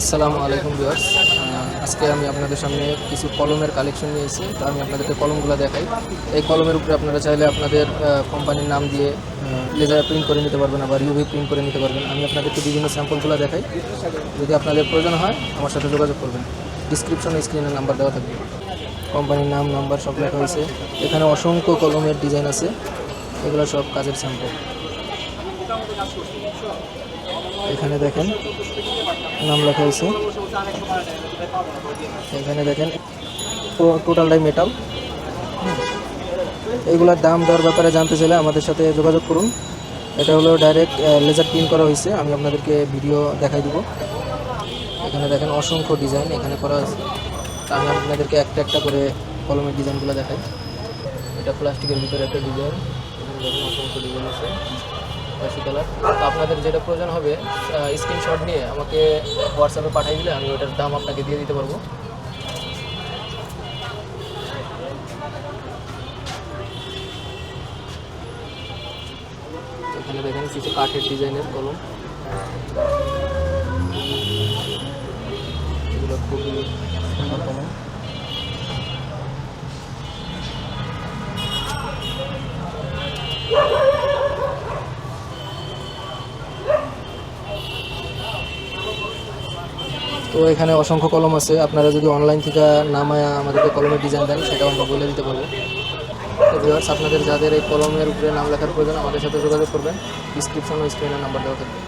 আসসালামু আলাইকুম ভিউয়ার্স। আজকে আমি আপনাদের সামনে কিছু কলমের কালেকশন নিয়েছি তো আমি আপনাদেরকে কলমগুলো দেখাই। এই কলমের উপরে আপনারা চাইলে আপনাদের কোম্পানির নাম দিয়ে লেজার প্রিন্ট করে নিতে পারবেন আবার ইউভি প্রিন্ট করে নিতে পারবেন। আমি আপনাদেরকে বিভিন্ন স্যাম্পলগুলো দেখাই। যদি আপনাদের প্রয়োজন হয়, আমার সাথে যোগাযোগ করবেন। ডিসক্রিপশনে স্ক্রিনের নাম্বার দেওয়া থাকবে। কোম্পানির নাম নাম্বার সব লেখা হয়েছে। এখানে অসংখ্য কলমের ডিজাইন আছে। এগুলো সব কাজের স্যাম্পল এখানে দেখেন, নাম লেখা হয়েছে। এখানে দেখেন টোটালটাই মেটাল এগুলোর দাম দর ব্যাপারে জানতে চাইলে আমাদের সাথে যোগাযোগ করুন। এটা হলো ডাইরেক্ট লেজার প্রিন্ট করা হয়েছে। আমি আপনাদেরকে ভিডিও দেখাই দিব। এখানে দেখেন অসংখ্য ডিজাইন এখানে করা আছে। আমি আপনাদেরকে একটা একটা করে কলমের ডিজাইনগুলো দেখাই। এটা প্লাস্টিকের ভিতরে একটা ডিজাইন অসংখ্য ডিজাইন আছে। আশি কালার তো আপনাদের যেটা প্রয়োজন হবে স্ক্রিনশট নিয়ে আমাকে হোয়াটসঅ্যাপে পাঠিয়ে দিলে আমি ওটার দাম আপনাকে দিয়ে দিতে পারব। এখানে দেখেন কিছু কাঠের ডিজাইনের কলম। খুবই সুন্দর কলম। তো এখানে অসংখ্য কলম আছে। আপনারা যদি অনলাইন থেকে নামায় আমাদেরকে কলমের ডিজাইন দেন সেটাও আমরা বলে দিতে পারব। তো আপনাদের যাদের এই কলমের উপরে নাম লেখার প্রয়োজন, আমাদের সাথে যোগাযোগ করবেন। ডিসক্রিপশন ও স্ক্রিনের নাম্বার দেওয়া থাকবে।